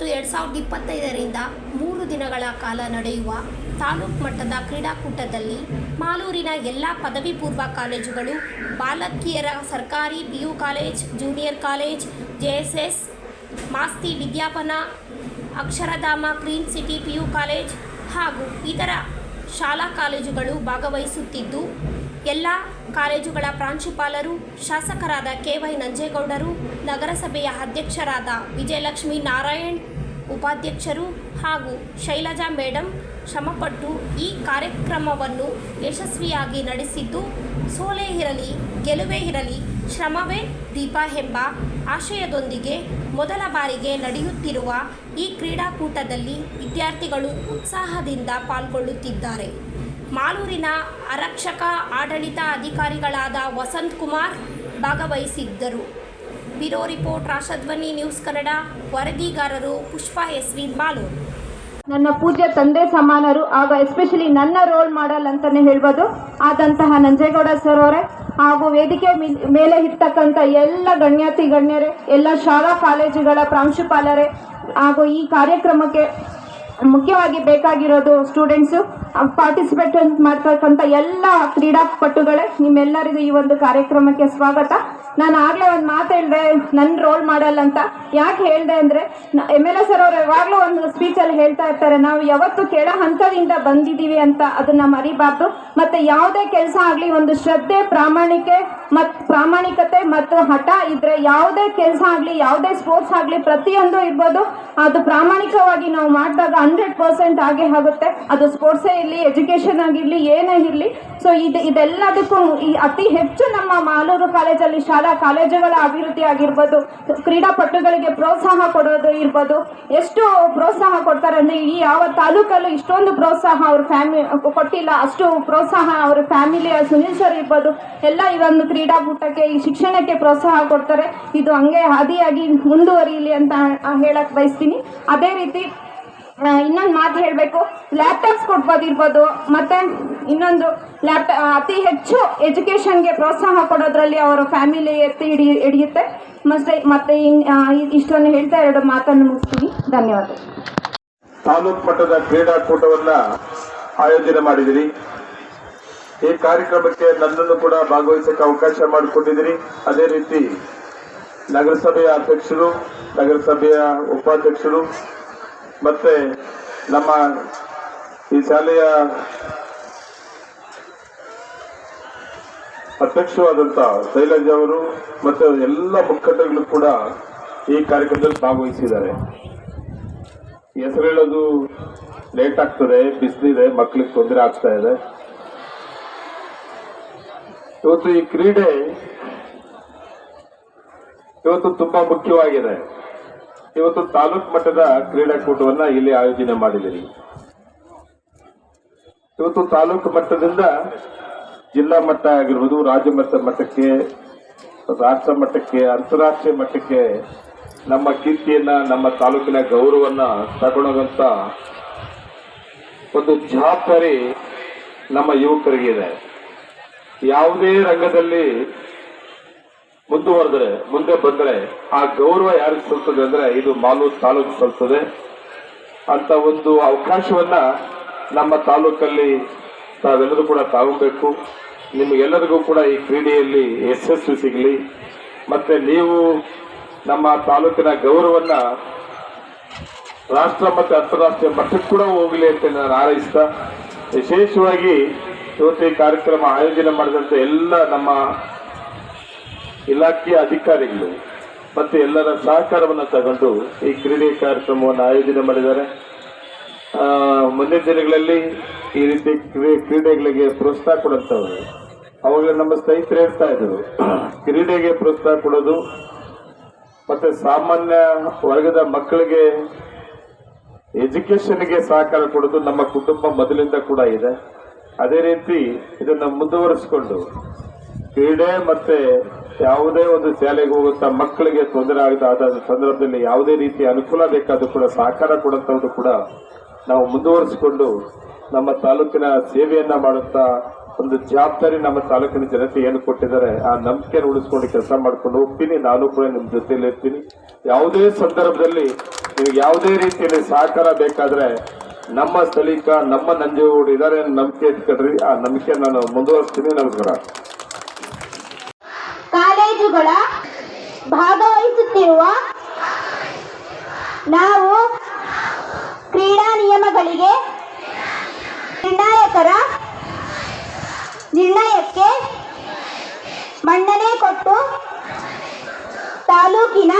ಒಂಬತ್ತು ಎರಡು ಸಾವಿರದ ಇಪ್ಪತ್ತೈದರಿಂದ ಮೂರು ದಿನಗಳ ಕಾಲ ನಡೆಯುವ ತಾಲೂಕು ಮಟ್ಟದ ಕ್ರೀಡಾಕೂಟದಲ್ಲಿ ಮಾಲೂರಿನ ಎಲ್ಲ ಪದವಿ ಪೂರ್ವ ಕಾಲೇಜುಗಳು ಬಾಲಕಿಯರ ಸರ್ಕಾರಿ P U college, junior college, J S S, Masti Vidyapana, Aksharadhama clean city P U college ಹಾಗೂ ಇತರ ಶಾಲಾ ಕಾಲೇಜುಗಳು ಭಾಗವಹಿಸುತ್ತಿದ್ದು ಎಲ್ಲ ಕಾಲೇಜುಗಳ ಪ್ರಾಂಶುಪಾಲರು, ಶಾಸಕರಾದ ಕೆ ವೈ ನಂಜೇಗೌಡರು, ನಗರಸಭೆಯ ಅಧ್ಯಕ್ಷರಾದ ವಿಜಯಲಕ್ಷ್ಮಿ ನಾರಾಯಣ್ ಉಪಾಧ್ಯಕ್ಷರು ಹಾಗೂ ಶೈಲಜಾ ಮೇಡಮ್ ಶ್ರಮಪಟ್ಟು ಈ ಕಾರ್ಯಕ್ರಮವನ್ನು ಯಶಸ್ವಿಯಾಗಿ ನಡೆಸಿದ್ದು, ಸೋಲೆ ಇರಲಿ, ಗೆಲುವೇ ಇರಲಿ, ಶ್ರಮವೇ ದೀಪ ಎಂಬ ಆಶಯದೊಂದಿಗೆ ಮೊದಲ ಬಾರಿಗೆ ನಡೆಯುತ್ತಿರುವ ಈ ಕ್ರೀಡಾಕೂಟದಲ್ಲಿ ವಿದ್ಯಾರ್ಥಿಗಳು ಉತ್ಸಾಹದಿಂದ ಪಾಲ್ಗೊಳ್ಳುತ್ತಿದ್ದಾರೆ. ಮಾಲೂರಿನ ಆರಕ್ಷಕ ಆಡಳಿತ ಅಧಿಕಾರಿಗಳಾದ ವಸಂತ್ ಕುಮಾರ್ ಭಾಗವಹಿಸಿದ್ದರು. Bureau report, Rashtradhwani, news Kannada, ವರದಿಗಾರರು Pushpa S V Malur ನನ್ನ ಪೂಜ್ಯ ತಂದೆ ಸಮಾನರು, ಆಗ ಎಸ್ಪೆಷಲಿ ನನ್ನ ರೋಲ್ ಮಾಡಲ್ ಅಂತಾನೆ ಹೇಳ್ಬೋದು. ಆದಂತಹ ನಂಜೇಗೌಡ ಸರ್ ಅವರೇ, ಹಾಗೂ ವೇದಿಕೆ ಮೇಲೆ ಇರ್ತಕ್ಕಂಥ ಎಲ್ಲ ಗಣ್ಯಾತಿ ಗಣ್ಯರೇ, ಎಲ್ಲ ಶಾಲಾ ಕಾಲೇಜುಗಳ ಪ್ರಾಂಶುಪಾಲರೇ, ಹಾಗೂ ಈ ಕಾರ್ಯಕ್ರಮಕ್ಕೆ ಮುಖ್ಯವಾಗಿ ಬೇಕಾಗಿರೋದು ಸ್ಟೂಡೆಂಟ್ಸು ಪಾರ್ಟಿಸಿಪೇಟ್ ಮಾಡ್ತಕ್ಕಂಥ ಎಲ್ಲ ಕ್ರೀಡಾಪಟುಗಳೇ ನಿಮ್ಮೆಲ್ಲರಿಗೂ ಈ ಒಂದು ಕಾರ್ಯಕ್ರಮಕ್ಕೆ ಸ್ವಾಗತ. ನಾನು ಆಗ್ಲೇ ಒಂದು ಮಾತು ಹೇಳಿದೆ ನನ್ನ ರೋಲ್ ಮಾಡಲ್ ಅಂತ. ಯಾಕೆ ಹೇಳಿದೆ ಅಂದ್ರೆ ಎಂ ಎಲ್ ಎ ಸರ್ ಅವರು ಯಾವಾಗಲೂ ಒಂದು ಸ್ಪೀಚಲ್ಲಿ ಹೇಳ್ತಾ ಇರ್ತಾರೆ, ನಾವು ಯಾವತ್ತು ಕೆಳ ಹಂತದಿಂದ ಬಂದಿದ್ದೀವಿ ಅಂತ ಅದನ್ನ ಮರಿಬಾರ್ದು. ಮತ್ತೆ ಯಾವುದೇ ಕೆಲಸ ಆಗಲಿ, ಒಂದು ಶ್ರದ್ಧೆ, ಪ್ರಾಮಾಣಿಕೆ ಮತ್ ಪ್ರಾಮಾಣಿಕತೆ ಮತ್ತು ಹಠ ಇದ್ರೆ ಯಾವುದೇ ಕೆಲಸ ಆಗಲಿ, ಯಾವುದೇ ಸ್ಪೋರ್ಟ್ಸ್ ಆಗಲಿ ಪ್ರತಿಯೊಂದು ಇರ್ಬೋದು. ಅದು ಪ್ರಾಮಾಣಿಕವಾಗಿ ನಾವು ಮಾಡಿದಾಗ ಹಂಡ್ರೆಡ್ ಪರ್ಸೆಂಟ್ ಆಗೇ ಆಗುತ್ತೆ. ಅದು ಸ್ಪೋರ್ಟ್ಸೇ ಇರಲಿ ಎಜುಕೇಷನ್ ಆಗಿರಲಿ, ಏನೇ ಇರಲಿ. ಸೊ ಇದು ಇದೆಲ್ಲದಕ್ಕೂ ಅತಿ ಹೆಚ್ಚು ನಮ್ಮ ಮಾಲೂರು ಕಾಲೇಜಲ್ಲಿ ಶಾಲಾ ಕಾಲೇಜುಗಳ ಅಭಿವೃದ್ಧಿ ಆಗಿರ್ಬೋದು, ಕ್ರೀಡಾಪಟುಗಳಿಗೆ ಪ್ರೋತ್ಸಾಹ ಕೊಡೋದು ಇರ್ಬೋದು, ಎಷ್ಟು ಪ್ರೋತ್ಸಾಹ ಕೊಡ್ತಾರೆ ಅಂದ್ರೆ ಈ ಯಾವ ತಾಲೂಕಲ್ಲೂ ಇಷ್ಟೊಂದು ಪ್ರೋತ್ಸಾಹ ಅವ್ರ ಫ್ಯಾಮಿಲಿ, ಕೊಟ್ಟಿಲ್ಲ, ಅಷ್ಟು ಪ್ರೋತ್ಸಾಹ ಅವ್ರ ಫ್ಯಾಮಿಲಿಯ ಸುನೀಲ್ ಸರ್ ಇರ್ಬೋದು, ಎಲ್ಲ ಈ ಒಂದು ಕ್ರೀಡಾಕೂಟಕ್ಕೆ, ಈ ಶಿಕ್ಷಣಕ್ಕೆ ಪ್ರೋತ್ಸಾಹ ಕೊಡ್ತಾರೆ. ಇದು ಹಂಗೆ ಹಾದಿಯಾಗಿ ಮುಂದುವರಿಯಲಿ ಅಂತ ಹೇಳಕ್ಕೆ ಬಯಸ್ತೀನಿ. ಅದೇ ರೀತಿ ಇನ್ನೊಂದು ಮಾತು ಹೇಳಬೇಕು. ಲ್ಯಾಪ್ಟಾಪ್ಸ್ ಕೊಡ್ಬೋದಿರ್ಬೋದು, ಮತ್ತೆ ಇನ್ನೊಂದು ಲ್ಯಾಪ್ಟಾ ಅತಿ ಹೆಚ್ಚು ಎಜುಕೇಷನ್ಗೆ ಪ್ರೋತ್ಸಾಹ ಕೊಡೋದ್ರಲ್ಲಿ ಅವರ ಫ್ಯಾಮಿಲಿ ಎತ್ತಿ ಹಿಡಿ, ಹಿಡಿಯುತ್ತೆ. ಮತ್ತೆ ಮತ್ತೆ ಇಷ್ಟನ್ನು ಹೇಳ್ತಾ ಎರಡು ಮಾತನ್ನು ಮುಗಿಸ್ತೀವಿ ಧನ್ಯವಾದ. ತಾಲೂಕು ಮಟ್ಟದ ಕ್ರೀಡಾಕೂಟವನ್ನ ಆಯೋಜನೆ ಮಾಡಿದಿರಿ. ಈ ಕಾರ್ಯಕ್ರಮಕ್ಕೆ ನನ್ನನ್ನು ಕೂಡ ಭಾಗವಹಿಸಕ್ಕೆ ಅವಕಾಶ ಮಾಡಿಕೊಟ್ಟಿದಿರಿ. ಅದೇ ರೀತಿ ನಗರಸಭೆಯ ಅಧ್ಯಕ್ಷರು, ನಗರಸಭೆಯ ಉಪಾಧ್ಯಕ್ಷರು ಮತ್ತೆ ನಮ್ಮ ಈ ಶಾಲೆಯ ಅಧ್ಯಕ್ಷವಾದಂತ ಶೈಲಜ್ ಅವರು ಮತ್ತೆ ಎಲ್ಲ ಮುಖಂಡಗಳು ಕೂಡ ಈ ಕಾರ್ಯಕ್ರಮದಲ್ಲಿ ಭಾಗವಹಿಸಿದ್ದಾರೆ. ಹೆಸರು ಹೇಳೋದು ಲೇಟ್ ಆಗ್ತದೆ ಬಿಸಿಲಿದೆ ಮಕ್ಕಳಿಗೆ ತೊಂದರೆ ಆಗ್ತಾ ಇದೆ. ಇವತ್ತು ಈ ಕ್ರೀಡೆ ಇವತ್ತು ತುಂಬಾ ಮುಖ್ಯವಾಗಿದೆ. ಇವತ್ತು ತಾಲೂಕು ಮಟ್ಟದ ಕ್ರೀಡಾಕೂಟವನ್ನ ಇಲ್ಲಿ ಆಯೋಜನೆ ಮಾಡಿದ್ದೀರಿ. ಇವತ್ತು ತಾಲೂಕು ಮಟ್ಟದಿಂದ ಜಿಲ್ಲಾ ಮಟ್ಟ ಆಗಿರ್ಬೋದು, ರಾಜ್ಯ ಮಟ್ಟ ಮಟ್ಟಕ್ಕೆ, ರಾಷ್ಟ್ರ ಮಟ್ಟಕ್ಕೆ, ಅಂತಾರಾಷ್ಟ್ರೀಯ ಮಟ್ಟಕ್ಕೆ ನಮ್ಮ ಕೀರ್ತಿಯನ್ನ, ನಮ್ಮ ತಾಲೂಕಿನ ಗೌರವನ್ನ ತಗೊಳ್ಳೋದಂತ ಒಂದು ಜವಾಬ್ದಾರಿ ನಮ್ಮ ಯುವಕರಿಗೆ ಇದೆ. ಯಾವುದೇ ರಂಗದಲ್ಲಿ ಮುಂದುವರೆದ್ರೆ, ಮುಂದೆ ಬಂದ್ರೆ ಆ ಗೌರವ ಯಾರಿಗೆ ಸಲ್ತದೆ ಅಂದ್ರೆ ಇದು ಮಾಲೂರು ತಾಲೂಕು ಸಲ್ತದೆ. ಅಂತ ಒಂದು ಅವಕಾಶವನ್ನ ನಮ್ಮ ತಾಲೂಕಲ್ಲಿ ತಾವೆಲ್ಲರೂ ಕೂಡ ತಗೊಬೇಕು ನಿಮಗೆಲ್ಲರಿಗೂ ಕೂಡ ಈ ಕ್ರೀಡೆಯಲ್ಲಿ ಯಶಸ್ವಿ ಸಿಗಲಿ. ಮತ್ತೆ ನೀವು ನಮ್ಮ ತಾಲೂಕಿನ ಗೌರವನ್ನ ರಾಷ್ಟ್ರ ಮತ್ತು ಅಂತಾರಾಷ್ಟ್ರೀಯ ಮಟ್ಟಕ್ಕೆ ಕೂಡ ಹೋಗಲಿ ಅಂತ ನಾನು ಹಾರೈಸ್ತಾ, ವಿಶೇಷವಾಗಿ ಇವತ್ತು ಈ ಕಾರ್ಯಕ್ರಮ ಆಯೋಜನೆ ಮಾಡಿದಂತ ಎಲ್ಲ ನಮ್ಮ ಇಲಾಖೆಯ ಅಧಿಕಾರಿಗಳು ಮತ್ತು ಎಲ್ಲರ ಸಹಕಾರವನ್ನು ತಗೊಂಡು ಈ ಕ್ರೀಡೆ ಕಾರ್ಯಕ್ರಮವನ್ನು ಆಯೋಜನೆ ಮಾಡಿದ್ದಾರೆ. ಮುಂದಿನ ದಿನಗಳಲ್ಲಿ ಈ ರೀತಿ ಕ್ರೀ- ಕ್ರೀಡೆಗಳಿಗೆ ಪ್ರೋತ್ಸಾಹ ಕೊಡುತ್ತವರು ಅವಾಗ ನಮ್ಮ ಸ್ನೇಹಿತರು ಹೇಳ್ತಾ ಇದ್ರು, ಕ್ರೀಡೆಗೆ ಪ್ರೋತ್ಸಾಹ ಕೊಡೋದು ಮತ್ತೆ ಸಾಮಾನ್ಯ ವರ್ಗದ ಮಕ್ಕಳಿಗೆ ಎಜುಕೇಷನ್ಗೆ ಸಹಕಾರ ಕೊಡೋದು ನಮ್ಮ ಕುಟುಂಬ ಮೊದಲಿಂದ ಕೂಡ ಇದೆ. ಅದೇ ರೀತಿ ಇದನ್ನು ಮುಂದುವರಿಸಿಕೊಂಡು ಕ್ರೀಡೆ ಮತ್ತೆ ಯಾವುದೇ ಒಂದು ಶಾಲೆಗೆ ಹೋಗುವಂತ ಮಕ್ಕಳಿಗೆ ತೊಂದರೆ ಆಗದ. ಸಂದರ್ಭದಲ್ಲಿ ಯಾವುದೇ ರೀತಿ ಅನುಕೂಲ ಬೇಕಾದ್ರೂ ಕೂಡ, ಸಹಕಾರ ಕೊಡುವಂತದ್ದು ಕೂಡ ನಾವು ಮುಂದುವರಿಸಿಕೊಂಡು ನಮ್ಮ ತಾಲೂಕಿನ ಸೇವೆಯನ್ನ ಮಾಡುತ್ತಾ ಒಂದು ಜವಾಬ್ದಾರಿ ನಮ್ಮ ತಾಲೂಕಿನ ಜನತೆ ಏನು ಕೊಟ್ಟಿದ್ದಾರೆ, ಆ ನಂಬಿಕೆಯನ್ನು ಉಳಿಸ್ಕೊಂಡು ಕೆಲಸ ಮಾಡ್ಕೊಂಡು ಹೋಗ್ತೀನಿ. ನಾನು ಕೂಡ ನಿಮ್ಮ ಜೊತೆಯಲ್ಲಿ ಇರ್ತೀನಿ. ಯಾವುದೇ ಸಂದರ್ಭದಲ್ಲಿ ನಿಮಗೆ ಯಾವುದೇ ರೀತಿಯಲ್ಲಿ ಸಹಕಾರ ಬೇಕಾದ್ರೆ ನಮ್ಮ ಸ್ಥಳೀಕ, ನಮ್ಮ ನಂಜೇಗೌಡ ಇದಾರೆ ನಂಬಿಕೆ ಇಟ್ಕೊಳ್ರಿ ಆ ನಂಬಿಕೆ ನಾನು ಮುಂದುವರಿಸ್ತೀನಿ. ನಮಸ್ಕಾರ. ಕಾಲೇಜುಗಳ ಭಾಗವಹಿಸುತ್ತಿರುವ ನಾವು ಕ್ರೀಡಾ ನಿಯಮಗಳಿಗೆ ನಿರ್ಣಾಯಕರ ನಿರ್ಣಯಕ್ಕೆ ಮನ್ನಣೆ ಕೊಟ್ಟು ತಾಲೂಕಿನ